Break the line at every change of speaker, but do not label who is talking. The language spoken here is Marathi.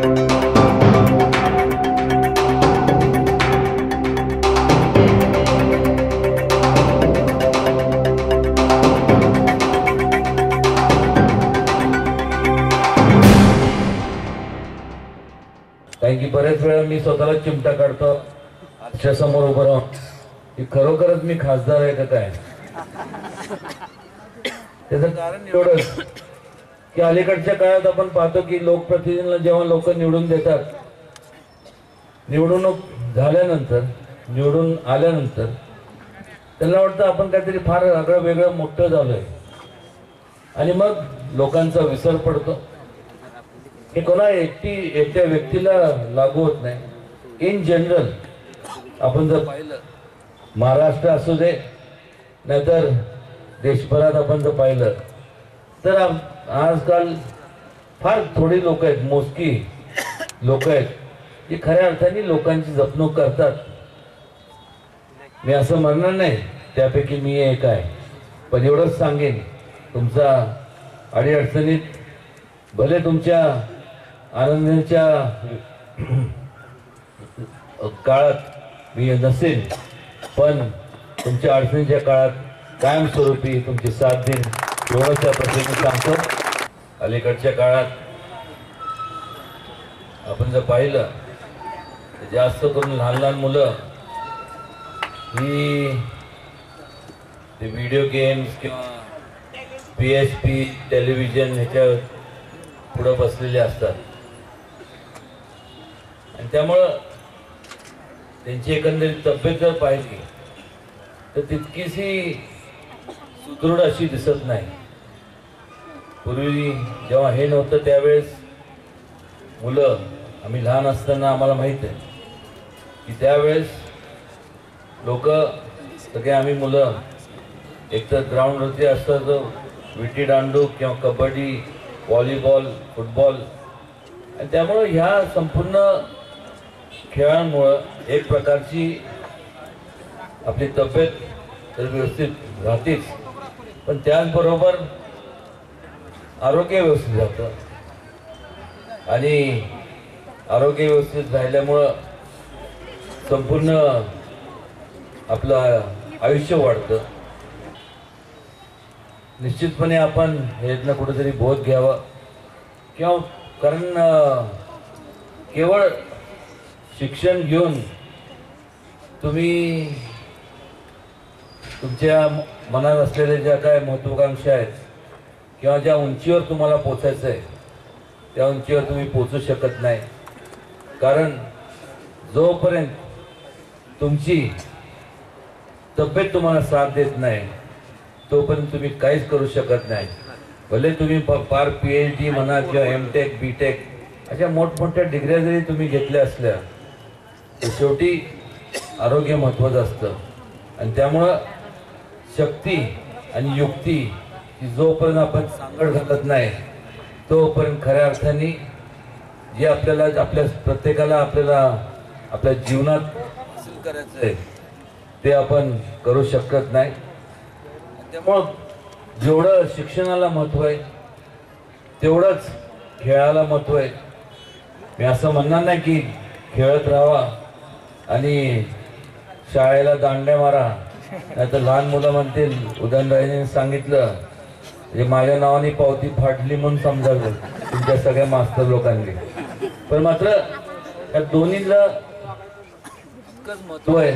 कारण की बऱ्याच वेळा मी स्वतःला चिमटा काढतो. आजच्या समोर उभं राहून. की खरोखरच मी खासदार आहे का काय? त्याचं कारण एवढंच. की अलीकडच्या काळात आपण पाहतो की लोकप्रतिनिधींना जेव्हा लोक निवडून देतात निवडणूक झाल्यानंतर निवडून आल्यानंतर त्यांना वाटतं आपण काहीतरी फार आगळं वेगळं मोठं झालोय. आणि मग लोकांचा विसर पडतो. हे कोणा एकटी एकट्या व्यक्तीला लागू होत नाही. इन जनरल आपण जर पाहिलं महाराष्ट्र असू दे नाहीतर देशभरात आपण जर पाहिलं तर आजकाल फार थोडी लोक आहेत मोजकी लोक आहेत की खऱ्या अर्थाने लोकांची जपणूक करतात. मी असं म्हणणार नाही त्यापैकी मी एक आहे. पण एवढंच सांगेन तुमचा अडीअडचणीत भले तुमच्या आनंदाच्या काळात मी नसेल पण तुमच्या अडचणीच्या काळात कायमस्वरूपी तुमची साथ देईन. एवढंच प्रसंगी सांगतो. अलीकडच्या काळात आपण जर पाहिलं तर जास्त करून लहान लहान मुलं ही ते व्हिडिओ गेम्स किंवा पी एच पी टेलिव्हिजन ह्याच्या पुढं बसलेले असतात. आणि त्यामुळं त्यांची एकंदरीत तब्येत जर पाहिली तर तितकीशी सुदृढ अशी दिसत नाही. पूर्वी जेव्हा हे नव्हतं त्यावेळेस मुलं आम्ही लहान असताना आम्हाला माहीत आहे की त्यावेळेस लोक सगळे आम्ही मुलं एकतर ग्राउंडवरती असतात विटी दांडू किंवा कबड्डी व्हॉलीबॉल फुटबॉल आणि त्यामुळं ह्या संपूर्ण खेळांमुळं एक प्रकारची आपली तब्येत तर व्यवस्थित राहतेच. पण त्याचबरोबर आरोग्य व्यवस्थित राहतं आणि आरोग्य व्यवस्थित राहिल्यामुळं संपूर्ण आपलं आयुष्य वाढतं. निश्चितपणे आपण यातनं कुठेतरी बोध घ्यावा. किंवा कारण केवळ शिक्षण घेऊन तुम्ही तुमच्या म- मनात असलेल्या ज्या काय महत्वाकांक्षा आहेत किंवा ज्या उंचीवर तुम्हाला पोचायचं आहे त्या उंचीवर तुम्ही पोचू शकत नाही. कारण जोपर्यंत तुमची तब्येत तुम्हाला साथ देत नाही तोपर्यंत तुम्ही काहीच करू शकत नाही. भले तुम्ही फार पी एच डी म्हणा किंवा एम टेक बी टेक अशा मोठमोठ्या डिग्र्या जरी तुम्ही घेतल्या असल्या तर शेवटी आरोग्य महत्त्वाचं असतं. आणि त्यामुळं शक्ती आणि युक्ती ही जोपर्यंत आपण सांगड घालत नाही तोपर्यंत खऱ्या अर्थाने जे आपल्याला आपल्या प्रत्येकाला आपल्याला आपल्या जीवनात हासिल करायचं आहे ते आपण करू शकत नाही. त्यामुळं जेवढं शिक्षणाला महत्त्व आहे तेवढंच खेळाला महत्त्व आहे. मी असं म्हणणार नाही की खेळत राहावा आणि शाळेला दांड्या मारा. नाही तर लहान मुलं म्हणतील उदयनराजेने सांगितलं जे माझ्या नावाने पावती फाटली म्हणून समजावं तुमच्या सगळ्या मास्तर लोकांनी. पण मात्र या दोन्हीला महत्त्व आहे.